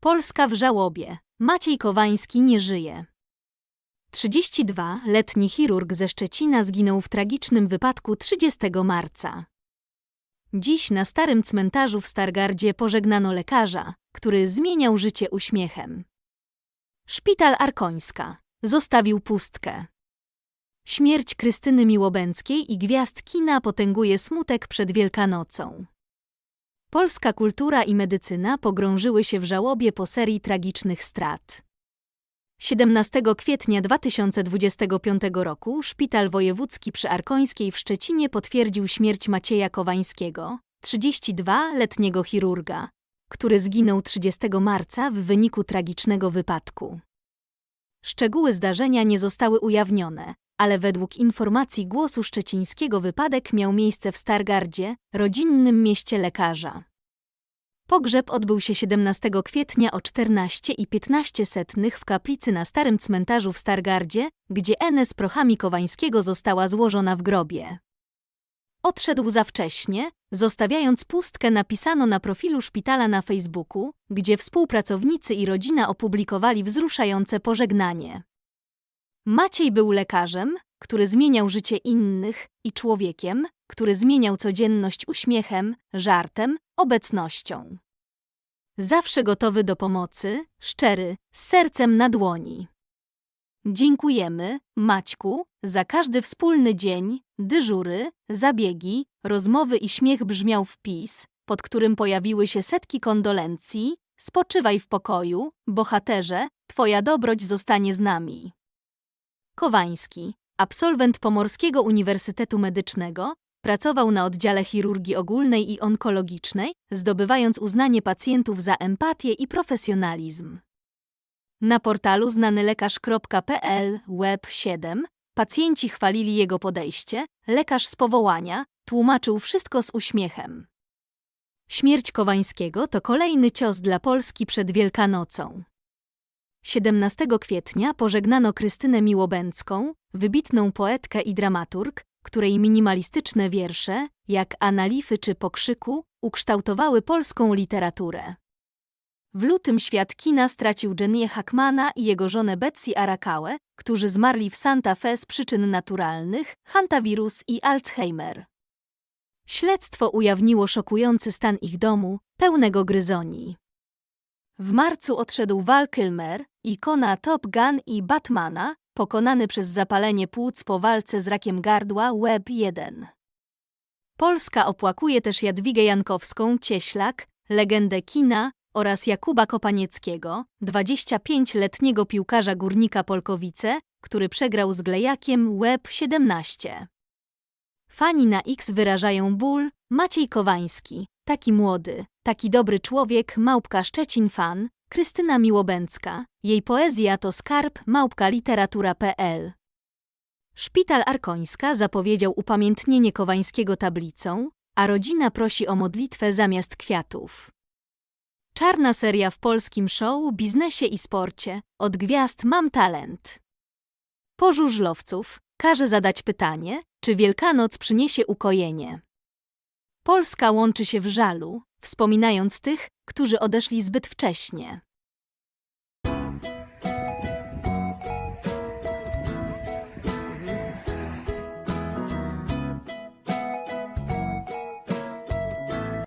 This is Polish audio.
Polska w żałobie. Maciej Kowański nie żyje. 32-letni chirurg ze Szczecina zginął w tragicznym wypadku 30 marca. Dziś na starym cmentarzu w Stargardzie pożegnano lekarza, który zmieniał życie uśmiechem. Szpital Arkońska zostawił pustkę. Śmierć Krystyny Miłobęckiej i gwiazd kina potęguje smutek przed Wielkanocą. Polska kultura i medycyna pogrążyły się w żałobie po serii tragicznych strat. 17 kwietnia 2025 roku Szpital Wojewódzki przy Arkońskiej w Szczecinie potwierdził śmierć Macieja Kowańskiego, 32-letniego chirurga, który zginął 30 marca w wyniku tragicznego wypadku. Szczegóły zdarzenia nie zostały ujawnione, ale według informacji Głosu Szczecińskiego wypadek miał miejsce w Stargardzie, rodzinnym mieście lekarza. Pogrzeb odbył się 17 kwietnia o 14 i 15 setnych w kaplicy na Starym Cmentarzu w Stargardzie, gdzie z prochami Kowańskiego została złożona w grobie. Odszedł za wcześnie, zostawiając pustkę napisano na profilu szpitala na Facebooku, gdzie współpracownicy i rodzina opublikowali wzruszające pożegnanie. Maciej był lekarzem, który zmieniał życie innych i człowiekiem, który zmieniał codzienność uśmiechem, żartem, obecnością. Zawsze gotowy do pomocy, szczery, z sercem na dłoni. Dziękujemy, Maćku, za każdy wspólny dzień, dyżury, zabiegi, rozmowy i śmiech brzmiał wpis, pod którym pojawiły się setki kondolencji. Spoczywaj w pokoju, bohaterze, twoja dobroć zostanie z nami. Kowański, absolwent Pomorskiego Uniwersytetu Medycznego, pracował na oddziale chirurgii ogólnej i onkologicznej, zdobywając uznanie pacjentów za empatię i profesjonalizm. Na portalu znanylekarz.pl Web 7 pacjenci chwalili jego podejście, lekarz z powołania tłumaczył wszystko z uśmiechem. Śmierć Kowańskiego to kolejny cios dla Polski przed Wielkanocą. 17 kwietnia pożegnano Krystynę Miłobęcką, wybitną poetkę i dramaturg, której minimalistyczne wiersze, jak Analify czy Pokrzyku, ukształtowały polską literaturę. W lutym świat kina stracił Jennie Hackmana i jego żonę Betsy Arakałę, którzy zmarli w Santa Fe z przyczyn naturalnych, hantawirus i Alzheimer. Śledztwo ujawniło szokujący stan ich domu, pełnego gryzonii. W marcu odszedł Val Kilmer, ikona Top Gun i Batmana, pokonany przez zapalenie płuc po walce z rakiem gardła Web 1. Polska opłakuje też Jadwigę Jankowską, Cieślak, legendę kina oraz Jakuba Kopanieckiego, 25-letniego piłkarza Górnika Polkowice, który przegrał z Glejakiem Web 17. Fani na X wyrażają ból, Maciej Kowański, taki młody, taki dobry człowiek, małpka Szczecin fan, Krystyna Miłobęcka, jej poezja to skarb małpka literatura.pl. Szpital Arkońska zapowiedział upamiętnienie Kowańskiego tablicą, a rodzina prosi o modlitwę zamiast kwiatów. Czarna seria w polskim show, biznesie i sporcie. Od gwiazd mam talent. Po żużlowców każe zadać pytanie, czy Wielkanoc przyniesie ukojenie. Polska łączy się w żalu, wspominając tych, którzy odeszli zbyt wcześnie.